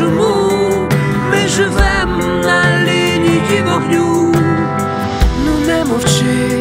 Чому ми живем на лінії вогню? Ну не мовчи,